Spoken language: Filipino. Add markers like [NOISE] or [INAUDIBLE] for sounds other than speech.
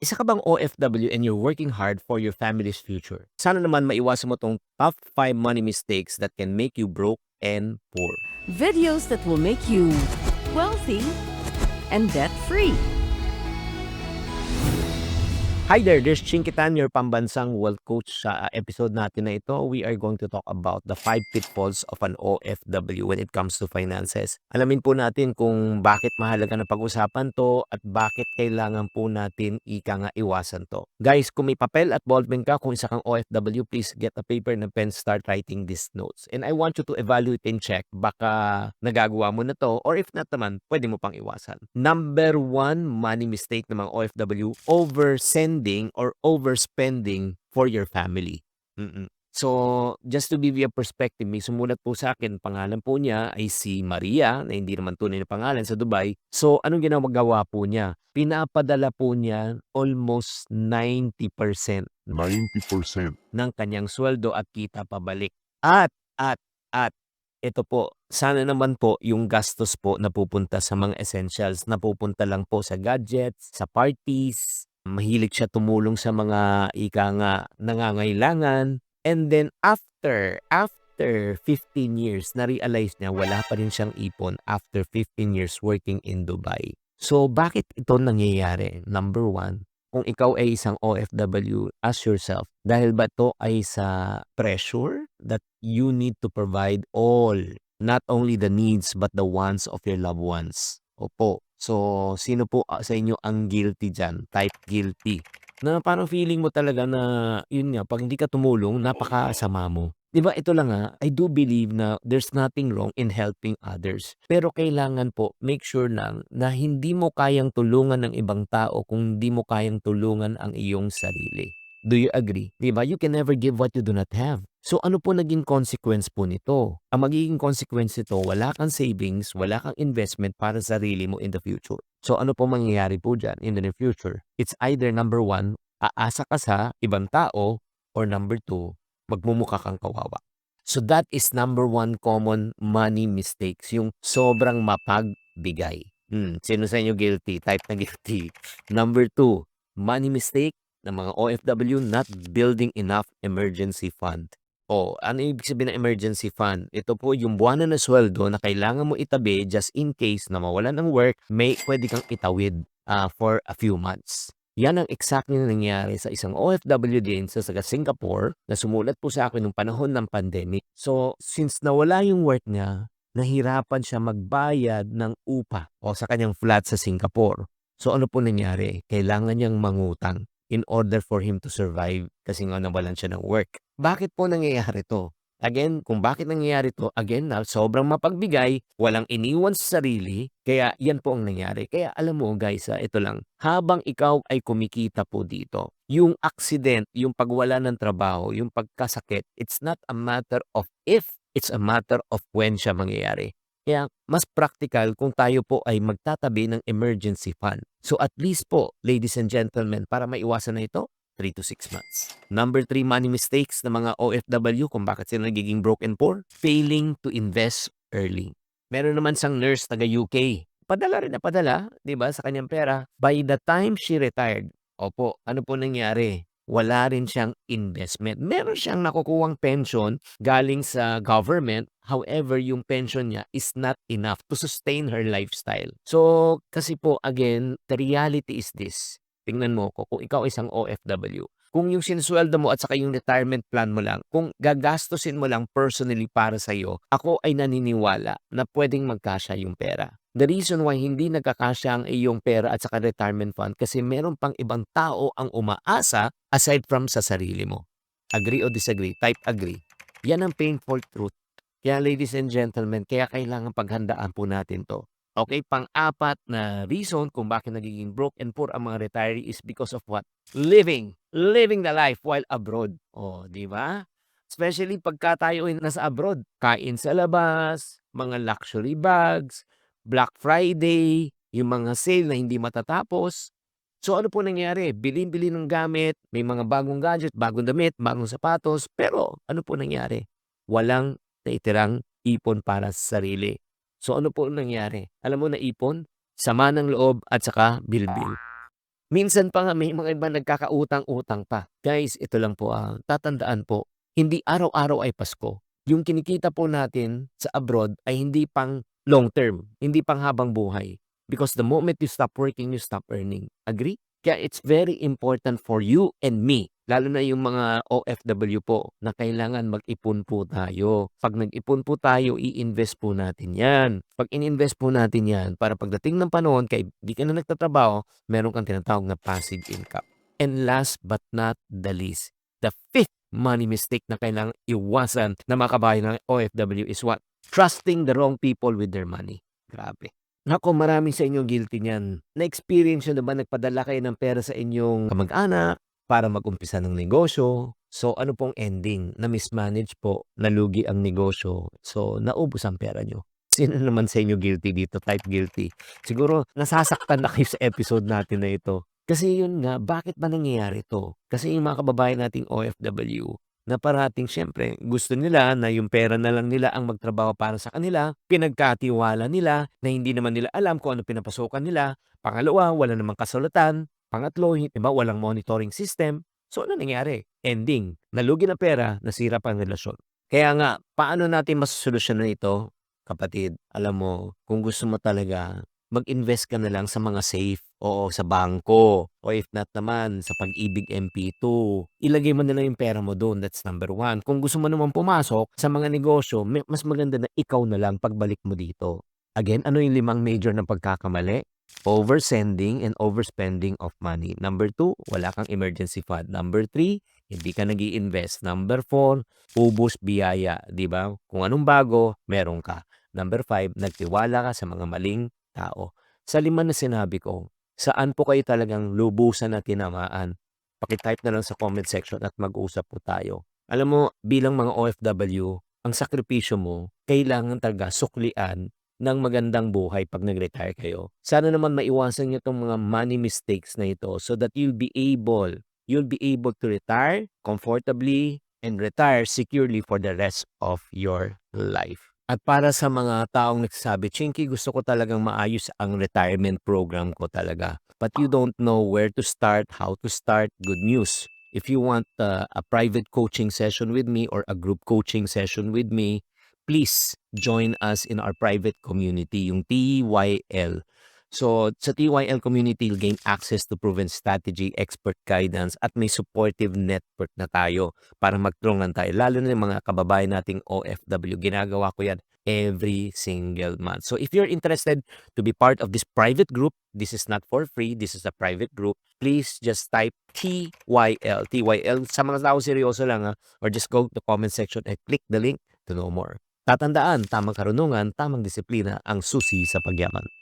Isa ka bang OFW and you're working hard for your family's future? Sana naman maiwasan mo tong top 5 money mistakes that can make you broke and poor. Videos that will make you wealthy and debt free. Hi there, there's Chinkitan, your pambansang wealth coach. Sa episode natin na ito, we are going to talk about the 5 pitfalls of an OFW when it comes to finances. Alamin po natin kung bakit mahalaga na pag-usapan to at bakit kailangan po natin ika nga iwasan to. Guys, kung may papel at ballpen ka, kung isa kang OFW, please get a paper and pen, start writing these notes. And I want you to evaluate and check, baka nagagawa mo na to or if not naman, pwede mo pang iwasan. Number one money mistake ng mga OFW, oversending or overspending for your family. Mm-mm. So, just to give you a perspective, may sumulat po sa akin, pangalan po niya ay si Maria, na hindi naman tunay na pangalan sa Dubai. So, anong ginagawa po niya? Pinapadala po niya almost 90% 90%. ng kanyang sweldo at kita pabalik. At, at, at, ito po, sana naman po yung gastos po na pupunta sa mga essentials, na pupunta lang po sa gadgets, sa parties, mahilig siya tumulong sa mga ika nga nangangailangan. And then after, after 15 years, na-realize niya wala pa rin siyang ipon after 15 years working in Dubai. So, bakit ito nangyayari? Number one, kung ikaw ay isang OFW, ask yourself, dahil ba to ay sa pressure that you need to provide all, not only the needs but the wants of your loved ones? Opo. So, sino po ah, sa inyo ang guilty dyan? Type guilty. Na parang feeling mo talaga na, yun nga, pag hindi ka tumulong, napakasama mo. 'Di ba ito lang nga, I do believe na there's nothing wrong in helping others. Pero kailangan po, make sure lang na hindi mo kayang tulungan ng ibang tao kung hindi mo kayang tulungan ang iyong sarili. Do you agree? 'Di ba? You can never give what you do not have. So ano po naging consequence po nito? Ang magiging consequence nito, wala kang savings, wala kang investment para sa sarili mo in the future. So ano po mangyayari po dyan in the near future? It's either number one, aasa ka sa ibang tao or number two, magmumukha kang kawawa. So that is number one common money mistakes, yung sobrang mapagbigay. Hmm, sino sa inyo guilty? Type na guilty. Number two, money mistake ng mga OFW not building enough emergency fund. O, ano ibig sabihin ng emergency fund? Ito po yung buwanan na sweldo na kailangan mo itabi just in case na mawalan ng work, may pwede kang itawid ah, for a few months. Yan ang exactly na nangyari sa isang OFW din sa taga Singapore na sumulat po sa akin nung panahon ng pandemic. So, since nawala yung work niya, nahirapan siya magbayad ng upa o sa kanyang flat sa Singapore. So, ano po nangyari? Kailangan niyang mangutang in order for him to survive kasi nga nawalan siya ng work. Bakit po nangyayari to? Again, kung bakit nangyayari to, again na sobrang mapagbigay, walang iniwan sa sarili, kaya yan po ang nangyari. Kaya alam mo guys, ah, ito lang, habang ikaw ay kumikita po dito, yung accident, yung pagwala ng trabaho, yung pagkasakit, it's not a matter of if, it's a matter of when siya mangyayari. Kaya mas practical kung tayo po ay magtatabi ng emergency fund. So at least po, ladies and gentlemen, para maiwasan na ito, 3 to 6 months. Number 3 money mistakes ng mga OFW kung bakit sila nagiging broke and poor, failing to invest early. Meron naman sang nurse taga UK. Padala rin na padala, 'di ba, sa kanyang pera. By the time she retired, opo, ano po nangyari? Wala rin siyang investment. Meron siyang nakukuwang pension galing sa government. However, yung pension niya is not enough to sustain her lifestyle. So, kasi po, again, the reality is this. Tingnan mo ko, kung ikaw isang OFW, kung yung sinsweldo mo at saka yung retirement plan mo lang, kung gagastusin mo lang personally para sa iyo, ako ay naniniwala na pwedeng magkasya yung pera. The reason why hindi nagkakasya ang iyong pera at saka retirement fund kasi meron pang ibang tao ang umaasa aside from sa sarili mo. Agree o disagree? Type agree. Yan ang painful truth. Kaya ladies and gentlemen, kaya kailangan paghandaan po natin to. Okay, pang-apat na reason kung bakit nagiging broke and poor ang mga retiree is because of what? Living. Living the life while abroad. O, di ba? Especially pagka tayo ay nasa abroad. Kain sa labas, mga luxury bags, Black Friday, yung mga sale na hindi matatapos. So ano po nangyari? Bilin-bili ng gamit, may mga bagong gadget, bagong damit, bagong sapatos, pero ano po nangyari? Walang naitirang ipon para sa sarili. So ano po nangyari? Alam mo na ipon? Sama ng loob at saka bilbil. Minsan pa nga may mga iba nagkakautang-utang pa. Guys, ito lang po ah, tatandaan po, hindi araw-araw ay Pasko. Yung kinikita po natin sa abroad ay hindi pang long term, hindi pang habang buhay. Because the moment you stop working, you stop earning. Agree? Kaya it's very important for you and me, lalo na yung mga OFW po, na kailangan mag-ipon po tayo. Pag nag-ipon po tayo, i-invest po natin yan. Pag in-invest po natin yan, para pagdating ng panahon, kay di ka na nagtatrabaho, meron kang tinatawag na passive income. And last but not the least, the fifth money mistake na kailangang iwasan na mga kabayan ng OFW is what? Trusting the wrong people with their money. Grabe. Nako, marami sa inyo guilty niyan. Na-experience nyo na ba nagpadala kayo ng pera sa inyong kamag-anak para mag-umpisa ng negosyo? So, ano pong ending? Na-mismanage po, nalugi ang negosyo. So, naubos ang pera nyo. Sino [LAUGHS] naman sa inyo guilty dito? Type guilty. Siguro, nasasaktan na kayo sa episode natin na ito. Kasi yun nga, bakit ba nangyayari to? Kasi yung mga kababayan nating OFW, na parating syempre gusto nila na yung pera na lang nila ang magtrabaho para sa kanila, pinagkatiwala nila na hindi naman nila alam kung ano pinapasukan nila. Pangalawa, wala namang kasulatan. Pangatlo, diba, walang monitoring system. So ano nangyari? Ending, nalugi na pera, nasira pa ang relasyon. Kaya nga, paano natin masosolusyonan ito? Kapatid, alam mo, kung gusto mo talaga, mag-invest ka na lang sa mga safe. Oo, sa bangko. O if not naman, sa pag-ibig MP2. Ilagay mo na lang yung pera mo doon. That's number one. Kung gusto mo naman pumasok sa mga negosyo, mas maganda na ikaw na lang pagbalik mo dito. Again, ano yung limang major na pagkakamali? Oversending and overspending of money. Number two, wala kang emergency fund. Number three, hindi ka nag invest Number four, ubos biyaya. Ba? Kung anong bago, meron ka. Number five, nagtiwala ka sa mga maling tao. Sa lima na sinabi ko, saan po kayo talagang lubusan na tinamaan? Pakitype na lang sa comment section at mag-usap po tayo. Alam mo, bilang mga OFW, ang sakripisyo mo, kailangan talaga suklian ng magandang buhay pag nag-retire kayo. Sana naman maiwasan niyo itong mga money mistakes na ito so that you'll be able, you'll be able to retire comfortably and retire securely for the rest of your life. At para sa mga taong nagsasabi, Chinky, gusto ko talagang maayos ang retirement program ko talaga. But you don't know where to start, how to start, good news. If you want uh, a private coaching session with me or a group coaching session with me, please join us in our private community, yung TYL. So, sa TYL community, you'll gain access to proven strategy, expert guidance, at may supportive network na tayo para magtulungan tayo. Lalo na yung mga kababayan nating OFW. Ginagawa ko yan every single month. So, if you're interested to be part of this private group, this is not for free, this is a private group, please just type TYL. TYL, sa mga tao seryoso lang ha, or just go to the comment section and click the link to know more. Tatandaan, tamang karunungan, tamang disiplina ang susi sa pagyaman.